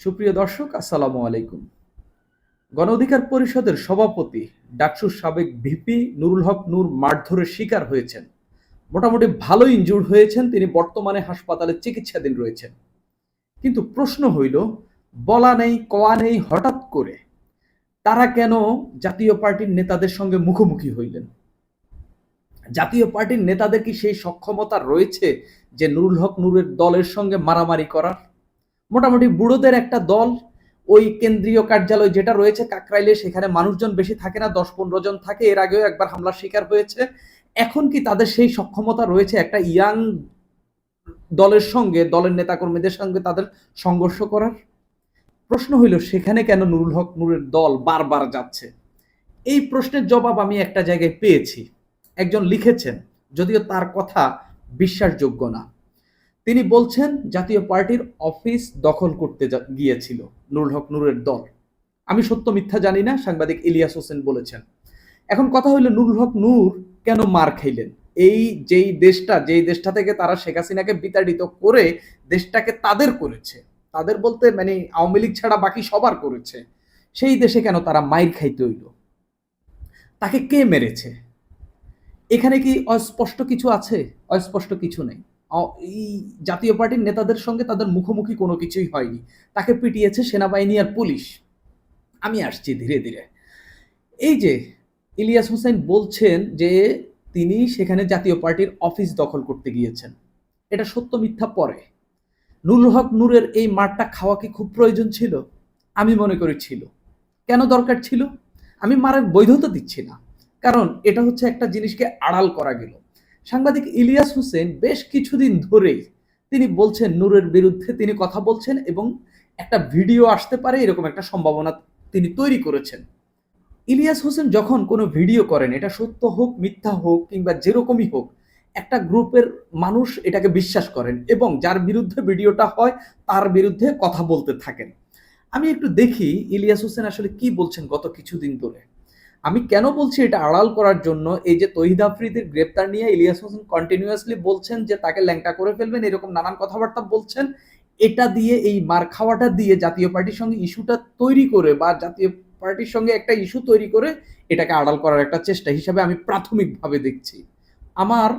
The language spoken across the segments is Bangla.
সুপ্রিয় দর্শক, আসসালামু আলাইকুম। গণ অধিকার পরিষদের সভাপতি ডাকসুর সাবেক ভিপি নুরুল হক নূর মারধরের শিকার হয়েছেন। মোটামুটি ভালো ইনজুর্ড হয়েছেন, তিনি বর্তমানে হাসপাতালে চিকিৎসাধীন রয়েছেন। কিন্তু প্রশ্ন হইল, বলা নেই, কওয়া নেই, হঠাৎ করে তারা কেন জাতীয় পার্টির নেতাদের সঙ্গে মুখোমুখি হইলেন? জাতীয় পার্টির নেতাদের কি সেই সক্ষমতা রয়েছে যে নুরুল হক নূরের দলের সঙ্গে মারামারি করার? মোটামুটি বুড়োদের একটা দল, ওই কেন্দ্রীয় কার্যালয় যেটা রয়েছে কাকরাইলে, সেখানে মানুষজন বেশি থাকে না দশ পনেরো জন থাকে। এর আগেও একবার হামলার শিকার হয়েছে। এখন কি তাদের সেই সক্ষমতা রয়েছে একটা ইয়াং দলের সঙ্গে, দলের নেতাকর্মীদের সঙ্গে তাদের সংঘর্ষ করার? প্রশ্ন হইল, সেখানে কেন নুরুল হক নুরের দল বারবার যাচ্ছে? এই প্রশ্নের জবাব আমি একটা জায়গায় পেয়েছি। একজন লিখেছেন, যদিও তার কথা বিশ্বাসযোগ্য না। তিনি বলছেন, জাতীয় পার্টির অফিস দখল করতে গিয়েছিল নুরুল হক নূরের দল। আমি সত্য মিথ্যা জানি না, সাংবাদিক ইলিয়াস হোসেন বলেছেন। এখন কথা হইল, নুরুল হক নূর কেন মার খাইলেন? এই যেই দেশটা যেই দেশটা থেকে তারা শেখ হাসিনাকে বিতাড়িত করে দেশটাকে তাদের করেছে। তাদের বলতে মানে আওয়ামী লীগ ছাড়া বাকি সবার করেছে। সেই দেশে কেন তারা মাইর খাইতে হইল? তাকে কে মেরেছে? এখানে কি অস্পষ্ট কিছু আছে? অস্পষ্ট কিছু নেই। এই জাতীয় পার্টির নেতাদের সঙ্গে তাদের মুখোমুখি কোনো কিছুই হয়নি। তাকে পিটিয়েছে সেনাবাহিনী আর পুলিশ। আমি আসছি ধীরে ধীরে। এই যে ইলিয়াস হোসেন বলছেন যে তিনি সেখানে জাতীয় পার্টির অফিস দখল করতে গিয়েছেন। এটা সত্য মিথ্যা পরে। নুরুল হক নূরের এই মারটা খাওয়া কি খুব প্রয়োজন ছিল? আমি মনে করি ছিল। কেন দরকার ছিল? আমি মারের বৈধতা দিচ্ছি না। কারণ এটা হচ্ছে একটা জিনিসকে আড়াল করা গেল। সাংবাদিক ইলিয়াস হোসেন বেশ কিছুদিন ধরেই তিনি বলছেন, নূরের বিরুদ্ধে তিনি কথা বলছেন এবং একটা ভিডিও আসতে পারে এরকম একটা সম্ভাবনা তিনি তৈরি করেছেন। ইলিয়াস হোসেন যখন কোনো ভিডিও করেন, এটা সত্য হোক, মিথ্যা হোক কিংবা যেরকমই হোক, একটা গ্রুপের মানুষ এটাকে বিশ্বাস করেন এবং যার বিরুদ্ধে ভিডিওটা হয়, তার বিরুদ্ধে কথা বলতে থাকেন। আমি একটু দেখি ইলিয়াস হোসেন আসলে কি বলছেন গত কিছুদিন ধরে। আমি কেন বলছি এটা আড়াল করার জন্য? এই যে তহিদ আফ্রিদির গ্রেপ্তার নিয়ে ইলিয়াস হোসেন কন্টিনিউয়াসলি বলছেন যে তাকে ল্যাংটা করে ফেলবেন, এরকম নানান কথাবার্তা বলছেন। এটা দিয়ে এই মার খাওয়াটা দিয়ে জাতীয় পার্টির সঙ্গে ইস্যুটা তৈরি করে বা জাতীয় পার্টির সঙ্গে একটা ইস্যু তৈরি করে এটাকে আড়াল করার একটা চেষ্টা হিসাবে আমি প্রাথমিকভাবে দেখছি। আমার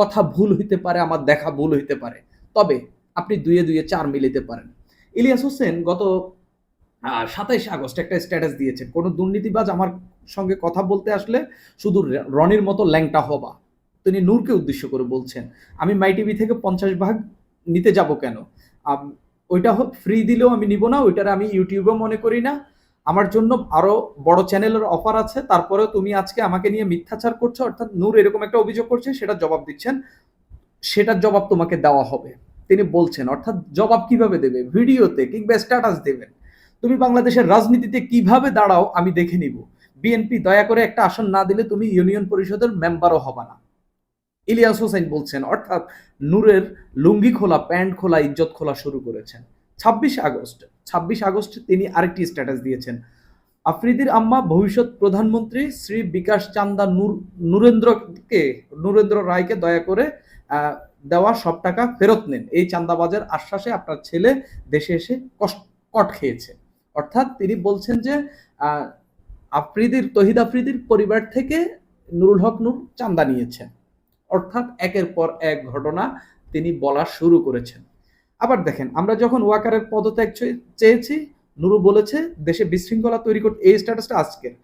কথা ভুল হইতে পারে, আমার দেখা ভুল হইতে পারে। তবে আপনি দুয়ে দুয়ে চার মিলিতে পারেন। ইলিয়াস হোসেন গত সাতাইশ আগস্ট একটা স্ট্যাটাস দিয়েছেন। কোনো দুর্নীতিবাজ আমার সঙ্গে কথা বলতে আসলে শুধু রনির মতো ল্যাংটা হবা। তিনি নূরকে উদ্দেশ্য করে বলছেন, আমি মাই টিভি থেকে পঞ্চাশ ভাগ নিতে যাব কেন? ওইটা ফ্রি দিলেও আমি নিব না, ওইটার আমি ইউটিউবে মনে করি না। আমার জন্য আরও বড় চ্যানেলের অফার আছে, তারপরেও তুমি আজকে আমাকে নিয়ে মিথ্যাচার করছ, অর্থাৎ নূর এরকম একটা অভিযোগ করছে সেটা জবাব দিচ্ছেন, সেটার জবাব তোমাকে দেওয়া হবে। তিনি বলছেন, অর্থাৎ জবাব কীভাবে দেবে? ভিডিওতে কিংবা স্ট্যাটাস দেবেন। তুমি বাংলাদেশের রাজনীতিতে কীভাবে দাঁড়াও, আমি দেখে নিব। বিএনপি দয়া করে একটা আসন না দিলে তুমি ইউনিয়ন পরিষদের মেম্বারও হবা না। ইলিয়াস হোসেন বলছেন, অর্থাৎ নূরের লুঙ্গি খোলা, প্যান্ট খোলা, ইজ্জত খোলা শুরু করেছেন। ছাব্বিশ আগস্ট ছাব্বিশ আগস্ট তিনি আরেকটি স্ট্যাটাস দিয়েছেন। আফ্রিদির আম্মা, ভবিষ্যৎ প্রধানমন্ত্রী শ্রী বিকাশ চান্দা নূর, নূরেন্দ্রকে, নুরেন্দ্র রায়কে দয়া করে দেওয়া সব টাকা ফেরত নেন। এই চান্দাবাজের আশ্বাসে আপনার ছেলে দেশে এসে কট খেয়েছে। অর্থাৎ তিনি বলছেন যে আফ্রিদির, তহিদ আফ্রিদির পরিবার থেকে নুরুল হক নূর চান্দা নিয়েছেন। অর্থাৎ একের পর এক ঘটনা তিনি বলা শুরু করেছেন। আবার দেখেন, আমরা যখন ওয়াকারের পদত্যাগ চেয়েছি, নুরু বলেছে, দেশে বিশৃঙ্খলা তৈরি করতে এই স্ট্যাটাসটা আজকের।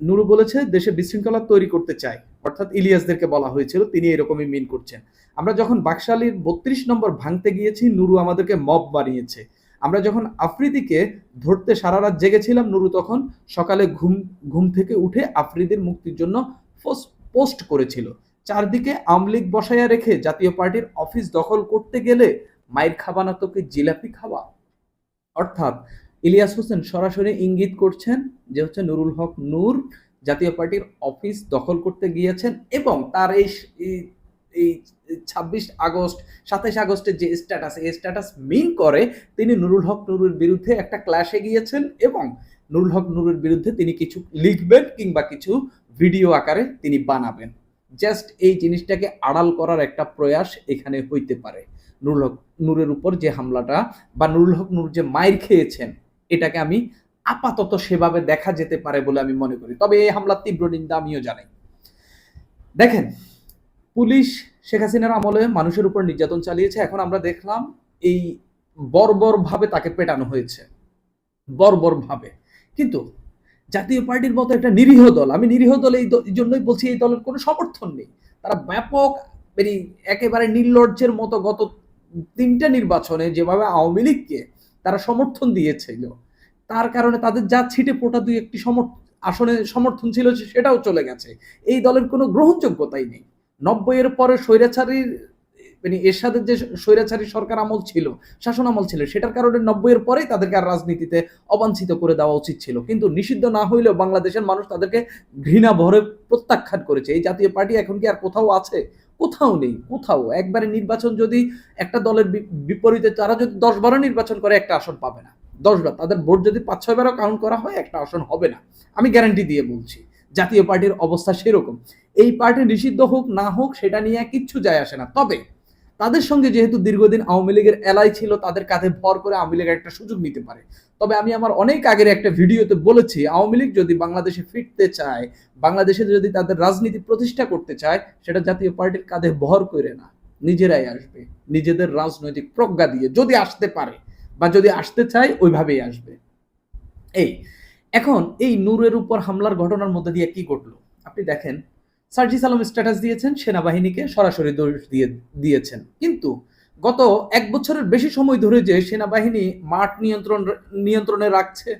নুরু বলেছে, দেশে বিশৃঙ্খলা তৈরি করতে চাই। অর্থাৎ ইলিয়াসদেরকে বলা হয়েছিল, তিনি এরকমই মিন করছেন। আমরা যখন বাকশালীর বত্রিশ নম্বর ভাঙতে গিয়েছি, নুরু আমাদেরকে মব বানিয়েছে। আমরা যখন আফ্রিদিকে ধরতে সারা রাত জেগেছিলাম নুরু তখন সকালে ঘুম ঘুম থেকে উঠে আফ্রিদির মুক্তির জন্য পোস্ট- করেছিল। চারদিকে আমলিগ বসাইয়া রেখে জাতীয় পার্টির অফিস দখল করতে গেলে মায়ের খাবা না তোকে জিলাপি খাওয়া। অর্থাৎ ইলিয়াস হোসেন সরাসরি ইঙ্গিত করছেন যে হচ্ছে নুরুল হক নূর জাতীয় পার্টির অফিস দখল করতে গিয়েছেন এবং তার এই এই- ছাব্বিশ আগস্ট, সাতাইশ আগস্টের যে স্ট্যাটাস এই স্ট্যাটাস মিন করে তিনি নুরুল হক নুরুর বিরুদ্ধে একটা ক্লাসে গিয়েছেন এবং নুরুল হক নুরুর বিরুদ্ধে তিনি কিছু লিখবেন কিংবা কিছু ভিডিও আকারে তিনি বানাবেন। জাস্ট এই জিনিসটাকে আড়াল করার একটা প্রয়াস এখানে হইতে পারে। নুরুল হক নূরের উপর যে হামলাটা বা নুরুল হক নূর যে মায়ের খেয়েছেন, এটাকে আমি আপাতত সেভাবে দেখা যেতে পারে বলে আমি মনে করি। তবে এই হামলার তীব্র নিন্দা আমিও জানাই। দেখেন পুলিশ শেখ হাসিনার আমলে মানুষের উপর নির্যাতন চালিয়েছে। এখন আমরা দেখলাম এই বর্বর ভাবে তাকে পেটানো হয়েছে। বর্বর ভাবে কিন্তু জাতীয় পার্টির মতো একটা নিরীহ দল, আমি নিরীহ দল এই এই জন্যই বলছি এই দলের কোনো সমর্থন নেই। তারা ব্যাপক মানে একেবারে নির্লজ্জের মতো গত তিনটা নির্বাচনে যেভাবে আওয়ামী লীগকে তারা সমর্থন দিয়েছিল, তার কারণে তাদের যা ছিটে পোটা দুই একটি সমর্থ, আসনে সমর্থন ছিল সেটাও চলে গেছে। এই দলের কোনো গ্রহণযোগ্যতাই নেই। নব্বইয়ের পরে স্বৈরাচারীর মানে এরশাদের যে স্বৈরাচারী সরকার আমল ছিল, শাসন আমল ছিল, সেটার কারণে নব্বইয়ের পরেই তাদেরকে আর রাজনীতিতে অবাঞ্ছিত করে দেওয়া উচিত ছিল। কিন্তু নিষিদ্ধ না হইলেও বাংলাদেশের মানুষ তাদেরকে ঘৃণা ভরে প্রত্যাখ্যান করেছে। এই জাতীয় পার্টি এখন কি আর কোথাও আছে? কোথাও নেই, কোথাও। একবারে নির্বাচন যদি একটা দলের বিপরীতে তারা যদি দশ বারো নির্বাচন করে, একটা আসন পাবে না। দশ বার তাদের ভোট যদি পাঁচ ছয় বারও কাউন্ট করা হয়, একটা আসন হবে না। আমি গ্যারান্টি দিয়ে বলছি। জাতীয় পার্টির অবস্থা সেরকম। এই পার্টি নিষিদ্ধ হোক, না হোক, সেটা নিয়ে কিচ্ছু যায় আসে না। তবে তাদের সঙ্গে যেহেতু দীর্ঘদিন আওয়ামী লীগের এলাই ছিল, তাদের কাঁধে ভর করে আওয়ামী লীগ একটা সুযোগ নিতে পারে। তবে আমি আমার অনেক আগের একটা ভিডিওতে বলেছি, আওয়ামী লীগ যদি বাংলাদেশে ফিরতে চায়, বাংলাদেশে যদি তাদের রাজনীতি প্রতিষ্ঠা করতে চায়, সেটা জাতীয় পার্টির কাঁধে ভর করে না। নিজেরাই আসবে। নিজেদের রাজনৈতিক প্রজ্ঞা দিয়ে যদি আসতে পারে বা যদি আসতে চায়, ওইভাবেই আসবে। এই এখন এই নূরের উপর হামলার ঘটনার মধ্যে দিয়ে কি ঘটলো? আপনি দেখেন, সার্জিস আলম স্ট্যাটাস দিয়েছেন, সেনাবাহিনীকে সরাসরি দোষ দিয়ে, দিয়েছেন। কিন্তু গত এক বছরের বেশি সময় ধরে যে সেনাবাহিনী মাঠ নিয়ন্ত্রণ, নিয়ন্ত্রণে রাখছে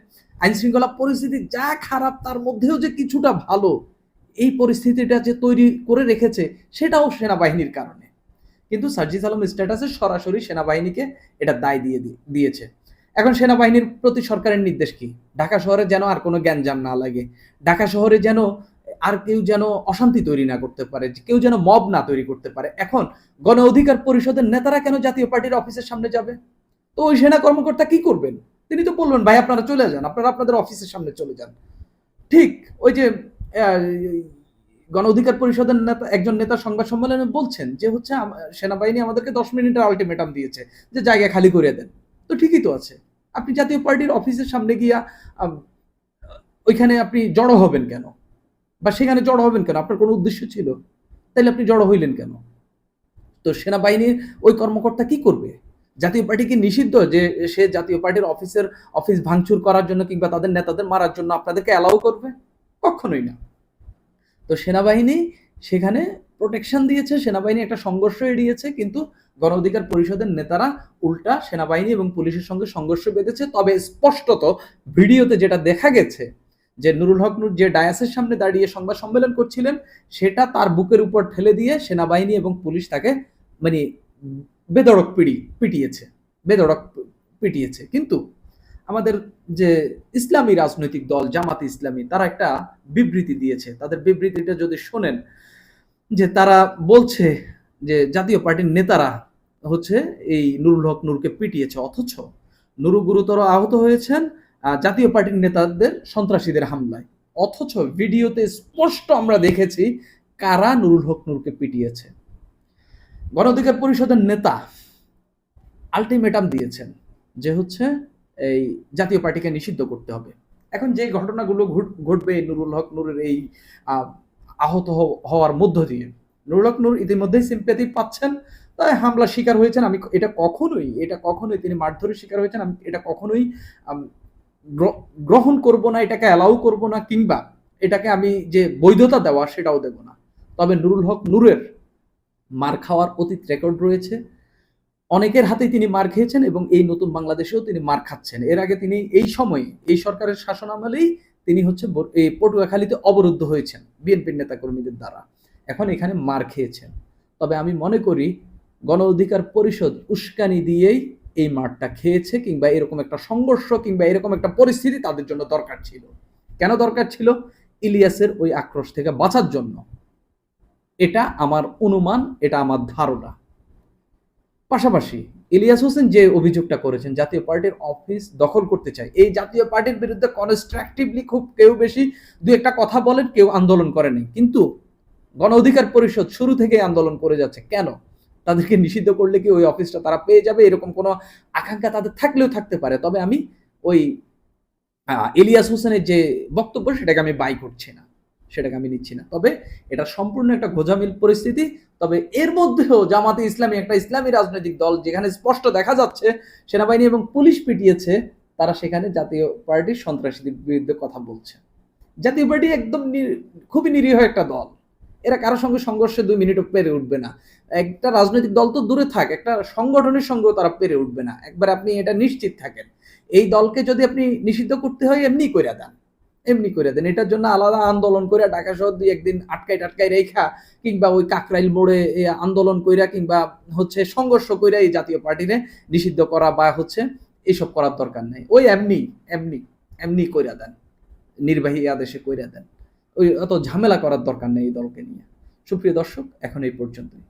আইন শৃঙ্খলা পরিস্থিতি যা খারাপ, তার মধ্যেও যে কিছুটা ভালো, এই পরিস্থিতিটা যে তৈরি করে রেখেছে, সেটাও সেনাবাহিনীর কারণে। কিন্তু সার্জিস আলম স্ট্যাটাসে সরাসরি সেনাবাহিনীকে এটা দায়, দিয়ে, দিয়েছে। এখন সেনাবাহিনীর প্রতি সরকারের নির্দেশ কি? ঢাকা শহরে যেন আর কোনো জ্ঞানজাম না লাগে। ঢাকা শহরে যেন আর কেউ যেন অশান্তি তৈরি না করতে পারে, কেউ যেন মব না তৈরি করতে পারে। এখন গণ অধিকার পরিষদের নেতারা কেন জাতীয় পার্টির অফিসের সামনে যাবে? তো ওই সেনা কর্মকর্তা কি করবেন? তিনি তো বলবেন ভাই, আপনারা চলে যান। আপনারা আপনাদের অফিসের সামনে চলে যান। ঠিক ওই যে গণ অধিকার পরিষদের নেতা, একজন নেতা সংবাদ সম্মেলনে বলছেন যে হচ্ছে সেনাবাহিনী আমাদেরকে দশ মিনিটের আলটিমেটাম দিয়েছে যে জায়গা খালি করে দেন। তো ঠিকই তো আছে। আপনি জাতীয় পার্টির অফিসের সামনে গিয়া ওইখানে আপনি জড়ো হবেন কেন? বা সেখানে জড়ো হবেন কেন? আপনার কোনো উদ্দেশ্য ছিল? তাহলে আপনি জড়ো হইলেন কেন? তো সেনাবাহিনীর ওই কর্মকর্তা কি করবে? জাতীয় পার্টি কি নিষিদ্ধ যে সে জাতীয় পার্টির অফিসের অফিস ভাঙচুর করার জন্য কিংবা তাদের নেতাদের মারার জন্য আপনাদেরকে অ্যালাউ করবে? কখনোই না। তো সেনাবাহিনী সেখানে প্রোটেকশন দিয়েছে, সেনাবাহিনী একটা সংঘর্ষ এড়িয়েছে, কিন্তু গণ অধিকার পরিষদের নেতারা উল্টা সেনাবাহিনী এবং পুলিশের সঙ্গে সংঘর্ষ বেঁধেছে। তবে স্পষ্টত ভিডিওতে যেটা দেখা গেছে, যে নুরুল হক নূর যে ডায়াসের সামনে দাঁড়িয়ে সংবাদ সম্মেলন করছিলেন, সেটা তার বুকের উপর ঠেলে দিয়ে সেনাবাহিনী এবং পুলিশ তাকে মানে বেদড়ক পিড়ি, পিটিয়েছে বেদড়ক পিটিয়েছে। কিন্তু আমাদের যে ইসলামী রাজনৈতিক দল, জামাত ইসলামী, তারা একটা বিবৃতি দিয়েছে। তাদের বিবৃতিটা যদি শোনেন যে তারা বলছে যে জাতীয় পার্টির নেতারা হচ্ছে এই নুরুল হক নূরকে পিটিয়েছে, অথচ নুরু গুরুতর আহত হয়েছেন জাতীয় পার্টির নেতাদের সন্ত্রাসীদের হামলায়। অথচ ভিডিওতে স্পষ্ট আমরা দেখেছি কারা নুরুল হক নূরকে পিটিয়েছে। গণ অধিকার পরিষদের নেতা আলটিমেটাম দিয়েছেন যে হচ্ছে এই জাতীয় পার্টিকে নিষিদ্ধ করতে হবে। এখন যে ঘটনাগুলো ঘটবে নুরুল হক নূরের এই আহত হওয়ার মধ্য দিয়ে। নুরুল হক নূর ইতিমধ্যেই সিম্প্যাথি পাচ্ছেন, তাই হামলা শিকার হয়েছেন। আমি এটা কখনোই এটা কখনোই তিনি মারধরের শিকার হয়েছেন। আমি এটা কখনোই গ্র- গ্রহণ করব না, এটাকে অ্যালাউ করব না, কিংবা এটাকে আমি যে বৈধতা দেওয়া সেটাও দেব না। তবে নুরুল হক নূরের মার খাওয়ার অতীত রেকর্ড রয়েছে। অনেকের হাতেই তিনি মার খেয়েছেন এবং এই নতুন বাংলাদেশেও তিনি মার খাচ্ছেন। এর আগে তিনি এই সময়ে এই সরকারের শাসন আমলেই তিনি হচ্ছে এই পটুয়াখালীতে অবরুদ্ধ হয়েছেন বিএনপির নেতাকর্মীদের দ্বারা। এখন এখানে মার খেয়েছেন। তবে আমি মনে করি গণ অধিকার পরিষদ উস্কানি দিয়েই এই মারটা খেয়েছে কিংবা এরকম একটা সংঘর্ষ কিংবা এরকম একটা পরিস্থিতি তাদের জন্য দরকার ছিল। কেন দরকার ছিল? ইলিয়াসের ওই আক্রোশ থেকে বাঁচার জন্য। এটা আমার অনুমান, এটা আমার ধারণা। পাশাপাশি ইলিয়াস হোসেন যে অভিযোগটা করেছেন, জাতীয় পার্টির অফিস দখল করতে চায়, এই জাতীয় পার্টির বিরুদ্ধে কনস্ট্রাকটিভলি খুব কেউ বেশি দু একটা কথা বলেন, কেউ আন্দোলন করেনি কিন্তু গণ অধিকার পরিষদ শুরু থেকে আন্দোলন করে যাচ্ছে। কেন? তাদেরকে নিষিদ্ধ করলে কি ওই অফিসটা তারা পেয়ে যাবে? এরকম কোনো আকাঙ্ক্ষা তাদের থাকলেও থাকতে পারে। তবে আমি ওই ইলিয়াস হোসেনের যে বক্তব্য, সেটাকে আমি বাই করছি না। সেটাকে আমি নিচ্ছি না। তবে এটা সম্পূর্ণ একটা গোজামিল পরিস্থিতি। তবে এর মধ্যেও জামাতে ইসলামী একটা ইসলামী রাজনৈতিক দল যেখানে স্পষ্ট দেখা যাচ্ছে, সেনাবাহিনী এবং পুলিশ পিটিয়েছে, তারা সেখানে জাতীয় পার্টির সন্ত্রাসীদের বিরুদ্ধে কথা বলছে। জাতীয় পার্টি একদম খুবই নিরীহ একটা দল। এরা কারোর সঙ্গে সংঘর্ষে দুই মিনিটও পেরে উঠবে না। একটা রাজনৈতিক দল তো দূরে থাক, একটা সংগঠনের সঙ্গেও তারা পেরে উঠবে না। একবার আপনি এটা নিশ্চিত থাকেন। এই দলকে যদি আপনি নিষিদ্ধ করতে হয়, এমনি করে দেন। এমনি করে দেন। এটার জন্য আলাদা আন্দোলন করে ঢাকা শহর দুই একদিন আটকাই টাটকাই রেখা কিংবা ওই কাকরাইল মোড়ে আন্দোলন কইরা কিংবা হচ্ছে সংঘর্ষ কইরা এই জাতীয় পার্টিরে নিষিদ্ধ করা বা হচ্ছে এইসব করার দরকার নেই। ওই এমনি এমনি এমনি কইরা দেন। নির্বাহী আদেশে কইরা দেন। ওই অত ঝামেলা করার দরকার নেই এই দলকে নিয়ে। সুপ্রিয় দর্শক, এখন এই পর্যন্তই।